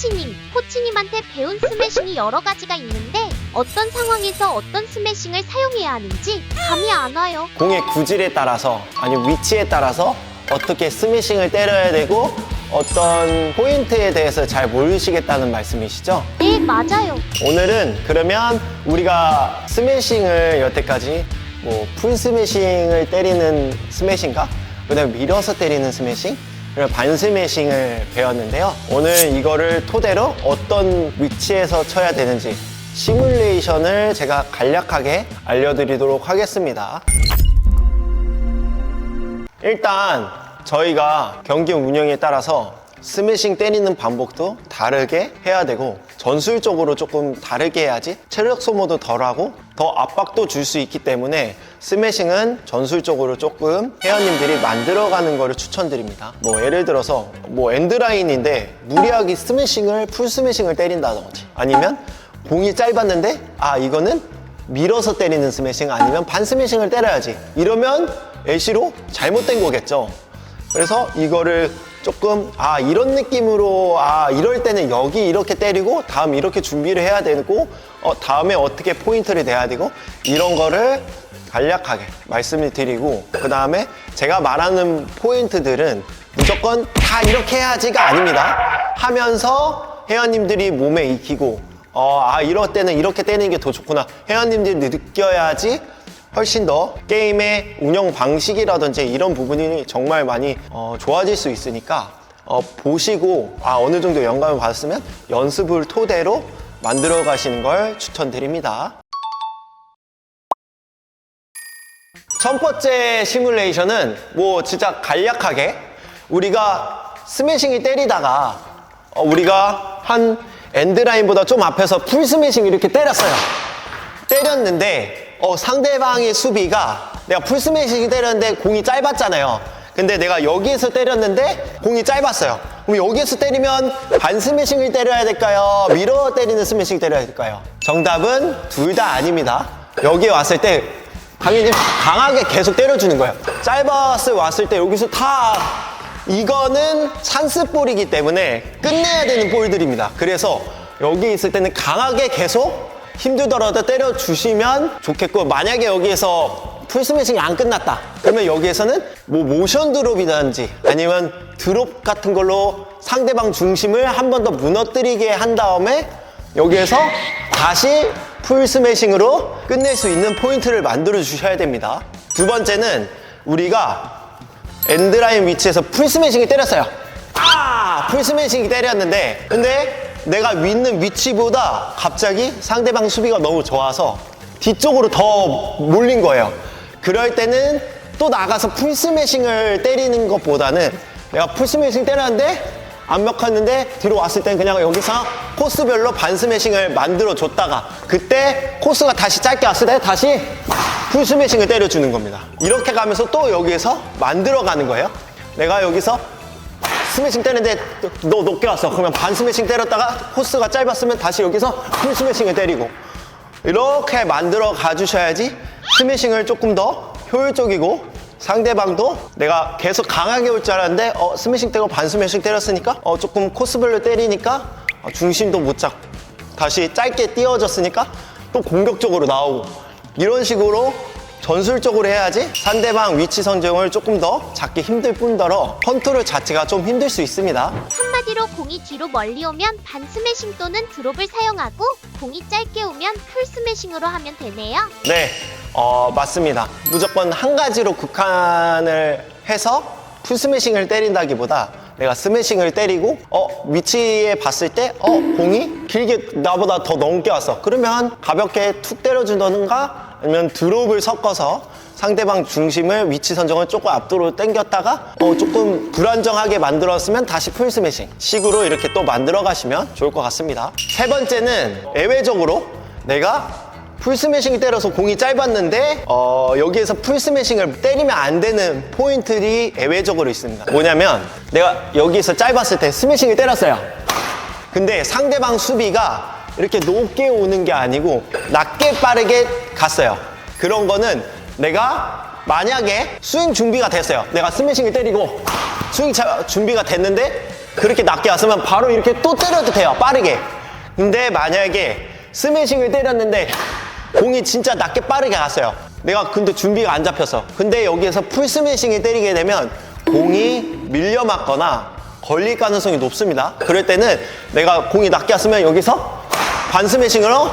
코치님, 코치님한테 배운 스매싱이 여러 가지가 있는데 어떤 상황에서 어떤 스매싱을 사용해야 하는지 감이 안 와요. 공의 구질에 따라서 아니면 위치에 따라서 어떻게 스매싱을 때려야 되고 어떤 포인트에 대해서 잘 모르시겠다는 말씀이시죠? 네, 맞아요. 오늘은 그러면 우리가 스매싱을 여태까지 뭐 풀 스매싱을 때리는 스매싱과 그다음에 밀어서 때리는 스매싱 반 스매싱을 배웠는데요. 오늘 이거를 토대로 어떤 위치에서 쳐야 되는지 시뮬레이션을 제가 간략하게 알려드리도록 하겠습니다. 일단 저희가 경기 운영에 따라서 스매싱 때리는 방법도 다르게 해야 되고 전술적으로 조금 다르게 해야지 체력 소모도 덜하고 더 압박도 줄 수 있기 때문에 스매싱은 전술적으로 조금 회원님들이 만들어가는 거를 추천드립니다. 뭐 예를 들어서 뭐 엔드라인인데 무리하게 스매싱을 풀 스매싱을 때린다든지 아니면 공이 짧았는데 아 이거는 밀어서 때리는 스매싱 아니면 반 스매싱을 때려야지 이러면 LC로 잘못된 거겠죠 그래서 이거를 조금 아 이런 느낌으로 아 이럴 때는 여기 이렇게 때리고 다음 이렇게 준비를 해야 되고 어 다음에 어떻게 포인트를 내야 되고 이런 거를 간략하게 말씀을 드리고 그 다음에 제가 말하는 포인트들은 무조건 다 이렇게 해야지가 아닙니다 하면서 회원님들이 몸에 익히고 어, 아, 이럴 때는 이렇게 때리는 게 더 좋구나. 회원님들이 느껴야지 훨씬 더 게임의 운영 방식이라든지 이런 부분이 정말 많이 어, 좋아질 수 있으니까 어, 보시고 아, 어느 정도 영감을 받았으면 연습을 토대로 만들어 가시는 걸 추천드립니다. 첫 번째 시뮬레이션은 뭐 진짜 간략하게 우리가 스매싱이 때리다가 어, 우리가 한 엔드라인보다 좀 앞에서 풀 스매싱 이렇게 때렸어요. 때렸는데 어, 상대방의 수비가 내가 풀 스매싱이 때렸는데 공이 짧았잖아요. 근데 내가 여기에서 때렸는데 공이 짧았어요. 그럼 여기에서 때리면 반 스매싱을 때려야 될까요? 밀어 때리는 스매싱 때려야 될까요? 정답은 둘 다 아닙니다. 여기에 왔을 때 당연히 강하게 계속 때려주는 거예요. 짧았을 왔을 때 여기서 다 이거는 찬스볼이기 때문에 끝내야 되는 볼들입니다. 그래서 여기 있을 때는 강하게 계속 힘들더라도 때려주시면 좋겠고 만약에 여기에서 풀스매싱이 안 끝났다 그러면 여기에서는 뭐 모션 드롭이든지 아니면 드롭 같은 걸로 상대방 중심을 한 번 더 무너뜨리게 한 다음에 여기에서 다시 풀 스매싱으로 끝낼 수 있는 포인트를 만들어 주셔야 됩니다. 두 번째는 우리가 엔드라인 위치에서 풀 스매싱이 때렸어요. 아! 풀 스매싱이 때렸는데 근데 내가 있는 위치보다 갑자기 상대방 수비가 너무 좋아서 뒤쪽으로 더 몰린 거예요. 그럴 때는 또 나가서 풀 스매싱을 때리는 것보다는 내가 풀 스매싱 때렸는데 안 먹혔는데 뒤로 왔을 땐 그냥 여기서 코스별로 반 스매싱을 만들어 줬다가 그때 코스가 다시 짧게 왔을 때 다시 풀 스매싱을 때려주는 겁니다. 이렇게 가면서 또 여기에서 만들어 가는 거예요. 내가 여기서 스매싱 때리는데 너 높게 왔어. 그러면 반 스매싱 때렸다가 코스가 짧았으면 다시 여기서 풀 스매싱을 때리고 이렇게 만들어 가주셔야지 스매싱을 조금 더 효율적이고 상대방도 내가 계속 강하게 올 줄 알았는데 어, 스매싱 때고 반 스매싱 때렸으니까 어, 조금 코스별로 때리니까 어, 중심도 못 잡고 다시 짧게 띄워졌으니까 또 공격적으로 나오고 이런 식으로 전술적으로 해야지 상대방 위치 선정을 조금 더 잡기 힘들 뿐더러 컨트롤 자체가 좀 힘들 수 있습니다. 한마디로 공이 뒤로 멀리 오면 반 스매싱 또는 드롭을 사용하고 공이 짧게 오면 풀 스매싱으로 하면 되네요. 네, 어, 맞습니다. 무조건 한 가지로 국한을 해서 풀 스매싱을 때린다기보다 내가 스매싱을 때리고 어 위치에 봤을 때 어 공이 길게 나보다 더 넘게 왔어 그러면 가볍게 툭 때려준다든가 아니면 드롭을 섞어서 상대방 중심을 위치 선정을 조금 앞으로 당겼다가 어 조금 불안정하게 만들었으면 다시 풀 스매싱 식으로 이렇게 또 만들어 가시면 좋을 것 같습니다 세 번째는 예외적으로 내가 풀 스매싱 때려서 공이 짧았는데 어, 여기에서 풀 스매싱을 때리면 안 되는 포인트들이 예외적으로 있습니다. 뭐냐면 내가 여기에서 짧았을 때 스매싱을 때렸어요. 근데 상대방 수비가 이렇게 높게 오는 게 아니고 낮게 빠르게 갔어요. 그런 거는 내가 만약에 스윙 준비가 됐어요. 내가 스매싱을 때리고 스윙 자- 준비가 됐는데 그렇게 낮게 왔으면 바로 이렇게 또 때려도 돼요. 빠르게. 근데 만약에 스매싱을 때렸는데 공이 진짜 낮게 빠르게 갔어요. 내가 근데 준비가 안 잡혔어. 근데 여기에서 풀 스매싱을 때리게 되면 공이 밀려 맞거나 걸릴 가능성이 높습니다. 그럴 때는 내가 공이 낮게 왔으면 여기서 반 스매싱으로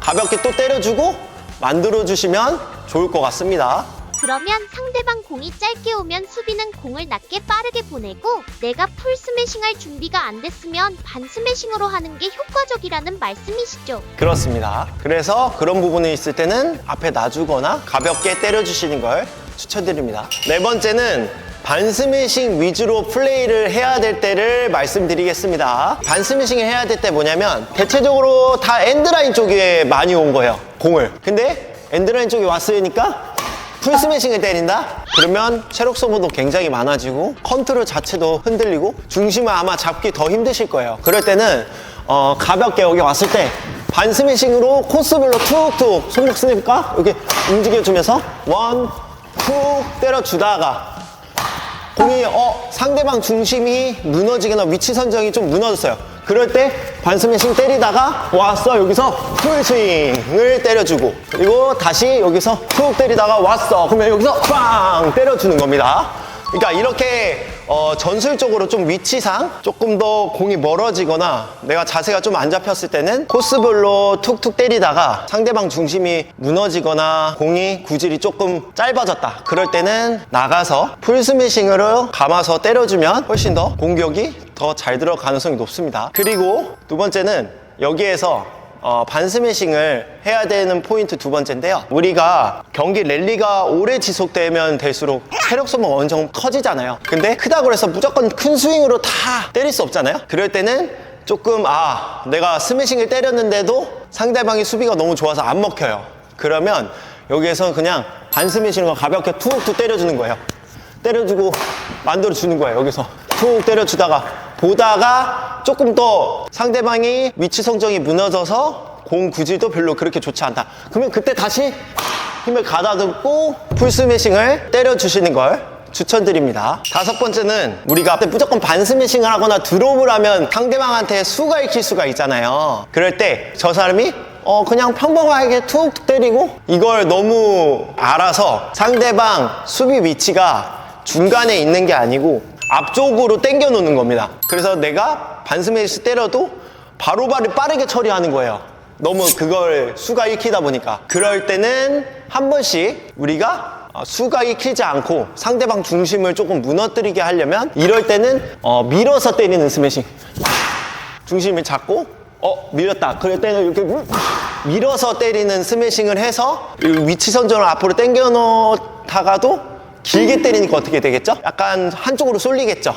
가볍게 또 때려주고 만들어 주시면 좋을 것 같습니다. 그러면 상대방 공이 짧게 오면 수비는 공을 낮게 빠르게 보내고 내가 풀 스매싱할 준비가 안 됐으면 반 스매싱으로 하는 게 효과적이라는 말씀이시죠. 그렇습니다. 그래서 그런 부분이 있을 때는 앞에 놔주거나 가볍게 때려주시는 걸 추천드립니다. 네 번째는 반스매싱 위주로 플레이를 해야 될 때를 말씀드리겠습니다. 반스매싱을 해야 될 때 뭐냐면 대체적으로 다 엔드라인 쪽에 많이 온 거예요. 공을. 근데 엔드라인 쪽에 왔으니까 풀 스매싱을 때린다? 그러면 체력 소모도 굉장히 많아지고 컨트롤 자체도 흔들리고 중심을 아마 잡기 더 힘드실 거예요. 그럴 때는 어, 가볍게 여기 왔을 때 반 스매싱으로 코스별로 툭툭 손목 스냅과 이렇게 움직여주면서 원, 툭 때려주다가 공이 어 상대방 중심이 무너지거나 위치 선정이 좀 무너졌어요. 그럴 때 반스매싱 때리다가 왔어 여기서 풀스윙을 때려주고 그리고 다시 여기서 툭 때리다가 왔어 그러면 여기서 빵 때려주는 겁니다. 그러니까 이렇게 어, 전술적으로 좀 위치상 조금 더 공이 멀어지거나 내가 자세가 좀 안 잡혔을 때는 코스별로 툭툭 때리다가 상대방 중심이 무너지거나 공이 구질이 조금 짧아졌다. 그럴 때는 나가서 풀스매싱으로 감아서 때려주면 훨씬 더 공격이 더 잘 들어갈 가능성이 높습니다. 그리고 두 번째는 여기에서 어, 반스매싱을 해야 되는 포인트 두 번째인데요. 우리가 경기 랠리가 오래 지속되면 될수록 체력 소모가 어느 정도 커지잖아요. 근데 크다고 해서 무조건 큰 스윙으로 다 때릴 수 없잖아요. 그럴 때는 조금 아 내가 스매싱을 때렸는데도 상대방이 수비가 너무 좋아서 안 먹혀요. 그러면 여기에서 그냥 반스매싱으로 가볍게 툭툭 때려주는 거예요. 때려주고 만들어주는 거예요. 여기서 툭 때려주다가 보다가 조금 더 상대방이 위치 성정이 무너져서 공 구질도 별로 그렇게 좋지 않다. 그러면 그때 다시 힘을 가다듬고 풀스매싱을 때려주시는 걸 추천드립니다. 다섯 번째는 우리가 무조건 반스매싱을 하거나 드롭을 하면 상대방한테 수가 익힐 수가 있잖아요. 그럴 때 저 사람이 어 그냥 평범하게 툭 때리고 이걸 너무 알아서 상대방 수비 위치가 중간에 있는 게 아니고 앞쪽으로 당겨 놓는 겁니다. 그래서 내가 반스매시 때려도 바로바로 빠르게 처리하는 거예요. 너무 그걸 수가 익히다 보니까. 그럴 때는 한 번씩 우리가 어, 수가 익히지 않고 상대방 중심을 조금 무너뜨리게 하려면 이럴 때는 어, 밀어서 때리는 스매싱. 중심을 잡고 어 밀었다. 그럴 때는 이렇게 밀어서 때리는 스매싱을 해서 이 위치 선정을 앞으로 당겨 놓다가도 길게 때리니까 어떻게 되겠죠? 약간 한쪽으로 쏠리겠죠?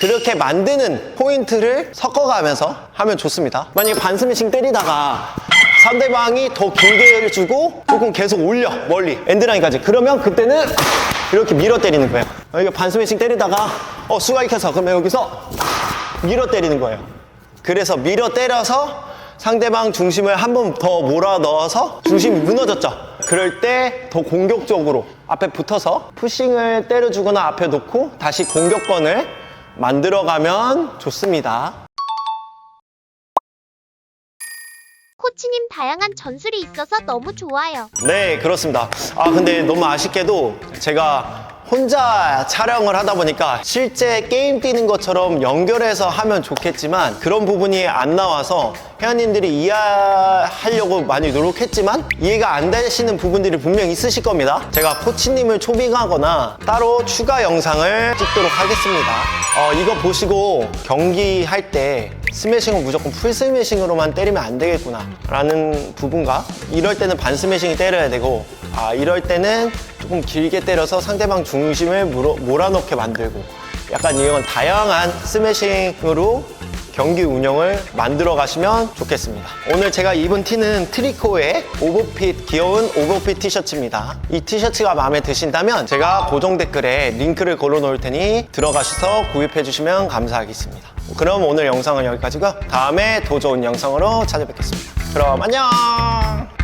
그렇게 만드는 포인트를 섞어가면서 하면 좋습니다. 만약에 반스매싱 때리다가 상대방이 더 길게 주고 조금 계속 올려 멀리 엔드라인까지 그러면 그때는 이렇게 밀어 때리는 거예요. 여기 반스매싱 때리다가 어 수가 익혀서 그러면 여기서 밀어 때리는 거예요. 그래서 밀어 때려서 상대방 중심을 한 번 더 몰아 넣어서 중심이 무너졌죠. 그럴 때 더 공격적으로 앞에 붙어서 푸싱을 때려주거나 앞에 놓고 다시 공격권을 만들어가면 좋습니다. 코치님 다양한 전술이 있어서 너무 좋아요. 네, 그렇습니다. 아, 근데 너무 아쉽게도 제가 혼자 촬영을 하다 보니까 실제 게임 뛰는 것처럼 연결해서 하면 좋겠지만 그런 부분이 안 나와서 회원님들이 이해하려고 많이 노력했지만 이해가 안 되시는 부분들이 분명 있으실 겁니다. 제가 코치님을 초빙하거나 따로 추가 영상을 찍도록 하겠습니다. 어, 이거 보시고 경기할 때 스매싱은 무조건 풀 스매싱으로만 때리면 안 되겠구나 라는 부분과 이럴 때는 반 스매싱이 때려야 되고 아 이럴 때는 조금 길게 때려서 상대방 중심을 몰아, 몰아넣게 만들고 약간 이런 다양한 스매싱으로 경기 운영을 만들어 가시면 좋겠습니다. 오늘 제가 입은 티는 트리코의 오버핏 귀여운 오버핏 티셔츠입니다. 이 티셔츠가 마음에 드신다면 제가 고정 댓글에 링크를 걸어 놓을 테니 들어가셔서 구입해 주시면 감사하겠습니다. 그럼 오늘 영상은 여기까지고요. 다음에 더 좋은 영상으로 찾아뵙겠습니다. 그럼 안녕!